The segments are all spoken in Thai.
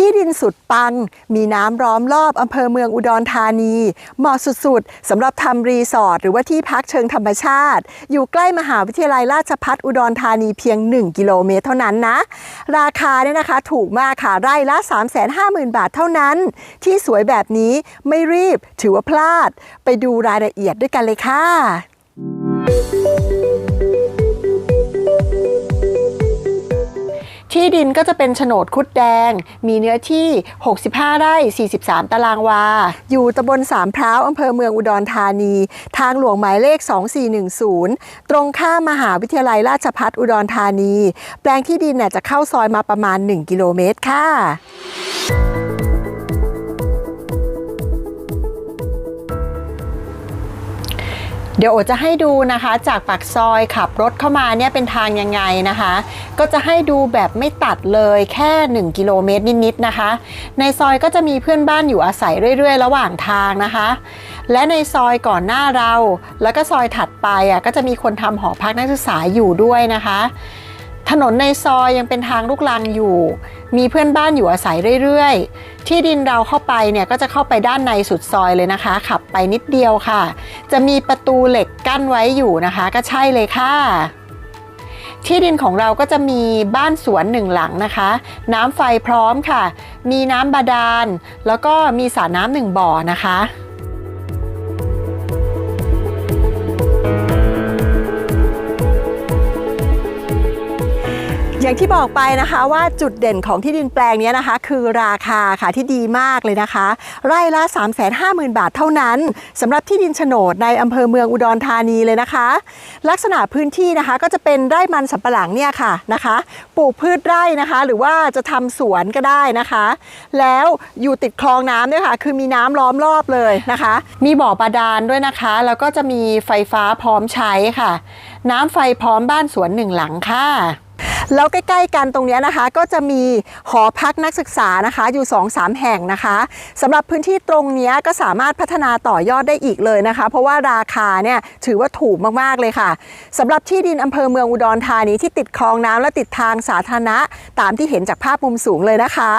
ที่ดินสุดปัง มีน้ำล้อมรอบอำเภอเมืองอุดรธานี เหมาะสุดๆสำหรับทำรีสอร์ทหรือว่าที่พักเชิงธรรมชาติ อยู่ใกล้มหาวิทยาลัยราชภัฏอุดรธานีเพียง 1 กิโลเมตรเท่านั้นนะ ราคาเนี่ยนะคะถูกมากค่ะไร่ละ 350,000 บาทเท่านั้น ที่สวยแบบนี้ไม่รีบถือว่าพลาด ไปดูรายละเอียดด้วยกันเลยค่ะ ที่ดินก็จะเป็นโฉนดคุดแดง มีเนื้อที่ 65 ไร่ 43 ตารางวา อยู่ตำบลสามพร้าวอำเภอเมืองอุดรธานี ทางหลวงหมายเลข 2410 ตรงข้ามมหาวิทยาลัยราชพัฒอุดรธานี แปลงที่ดินเนี่ยจะเข้าซอยมาประมาณ 1 กิโลเมตรค่ะ เดี๋ยวโอจะให้ดูนะคะจากปากซอยขับรถเข้ามาเนี่ยเป็นทางยังไงนะคะ ก็จะให้ดูแบบไม่ตัดเลยแค่ 1 กิโลเมตรนิดๆนะคะ ในซอยก็จะมีเพื่อนบ้านอยู่อาศัยเรื่อย ๆ ระหว่างทางนะคะ และในซอยก่อนหน้าเรา แล้วก็ซอยถัดไปอะก็จะมีคนทำหอพักนักศึกษาอยู่ด้วยนะคะ ถนนในซอยยังเป็นทางลูกลังอยู่ มีเพื่อนบ้านอยู่อาศัยเรื่อย ๆ ที่ดินเราเข้าไปเนี่ยก็จะเข้าไปด้านในสุดซอยเลยนะคะ ขับไปนิดเดียวค่ะ จะมีประตูเหล็กกั้นไว้อยู่นะคะ ก็ใช่เลยค่ะที่ดินของเราก็จะมีบ้านสวนหนึ่งหลังนะคะ น้ำไฟพร้อมค่ะ มีน้ำบาดาล แล้วก็มีสระน้ำหนึ่งบ่อนะคะ อย่างที่บอกไปนะคะว่าจุดเด่นของที่ดินแปลงนี้นะคะ คือราคาค่ะที่ดีมากเลยนะคะ ไร่ละ 350,000 บาทเท่านั้นสำหรับที่ดินโฉนดในอำเภอเมืองอุดรธานีเลยนะคะ ลักษณะพื้นที่นะคะก็จะเป็นไร่มันสำปะหลังเนี่ยค่ะนะคะปลูกพืชไร่นะคะ หรือว่าจะทำสวนก็ได้นะคะ แล้วอยู่ติดคลองน้ำด้วยค่ะ คือมีน้ำล้อมรอบเลยนะคะ มีบ่อบาดาลด้วยนะคะ แล้วก็จะมีไฟฟ้าพร้อมใช้ค่ะ น้ำไฟพร้อมบ้านสวนหนึ่งหลังค่ะ แล้วใกล้ ๆ กันตรงนี้นะคะ ก็จะมีหอพักนักศึกษานะคะอยู่ 2-3 แห่งนะคะสำหรับพื้นที่ตรงนี้ก็สามารถพัฒนาต่อยอดได้อีกเลยนะคะ เพราะว่าราคาเนี่ยถือว่าถูกมากๆเลยค่ะสำหรับที่ดินอำเภอเมืองอุดรธานีที่ติดคลองน้ำและติดทางสาธารณะ ตามที่เห็นจากภาพมุมสูงเลยนะคะ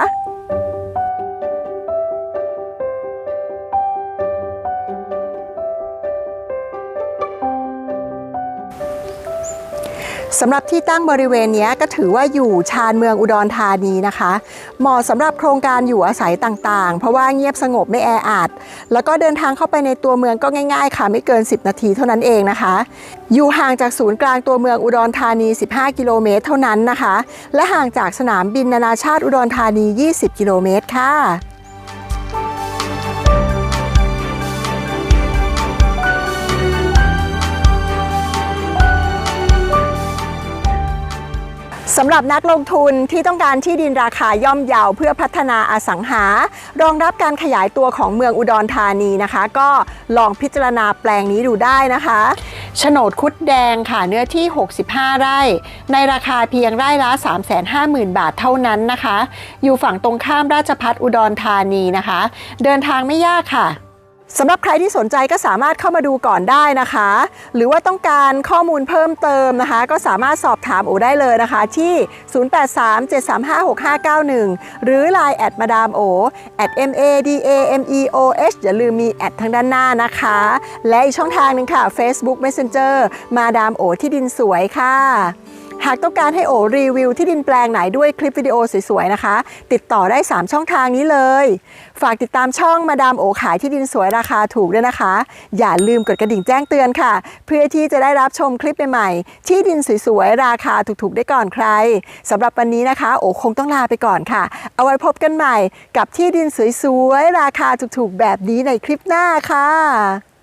สำหรับที่ตั้งบริเวณนี้ก็ถือว่าอยู่ชานเมืองอุดรธานีนะคะ เหมาะสำหรับโครงการอยู่อาศัยต่างๆ เพราะว่าเงียบสงบไม่แออัด แล้วก็เดินทางเข้าไปในตัวเมืองก็ง่ายๆ ค่ะ ไม่เกิน 10 นาทีเท่านั้นเองนะคะ อยู่ห่างจากศูนย์กลางตัวเมืองอุดรธานี 15 กิโลเมตรเท่านั้นนะคะ และห่างจากสนามบินนานาชาติอุดรธานี 20 กิโลเมตรค่ะำหรับนักลงทุนที่ต้องการที่ดินราคาย่อมเยาวเพื่อพัฒนาอสังหา รองรับการขยายตัวของเมืองอุดรธานีนะคะ ก็ลองพิจารณาแปลงนี้ดูได้นะคะโฉนดคุดแดงค่ะเนื้อที่ 65 ไร่ ในราคาเพียงไร่ละ 350,000 บาทเท่านั้นนะคะ อยู่ฝั่งตรงข้ามราชพัฒอุดรธานีนะคะ เดินทางไม่ยากค่ะ สำหรับใครที่สนใจก็สามารถเข้ามาดูก่อนได้นะคะ หรือว่าต้องการข้อมูลเพิ่มเติมนะคะ ก็สามารถสอบถามโอได้เลยนะคะ ที่ 0837356591 หรือ Line แอดมาดามโอ at m a d a m e o h อย่าลืมมีแอดทางด้านหน้านะคะ และอีกช่องทางหนึ่งค่ะ Facebook Messenger มาดามโอที่ดินสวยค่ะ หากต้องการให้โอรีวิวที่ดินแปลงไหนด้วยคลิปวิดีโอสวยๆนะคะ ติดต่อได้ 3 ช่องทางนี้เลย ฝากติดตามช่องมาดามโอขายที่ดินสวยราคาถูกด้วยนะคะ อย่าลืมกดกระดิ่งแจ้งเตือนค่ะ เพื่อที่จะได้รับชมคลิปใหม่ๆที่ดินสวยๆราคาถูกๆได้ก่อนใครสำหรับวันนี้นะคะ โอคงต้องลาไปก่อนค่ะ เอาไว้พบกันใหม่กับที่ดินสวยๆราคาถูกๆแบบนี้ในคลิปหน้าค่ะ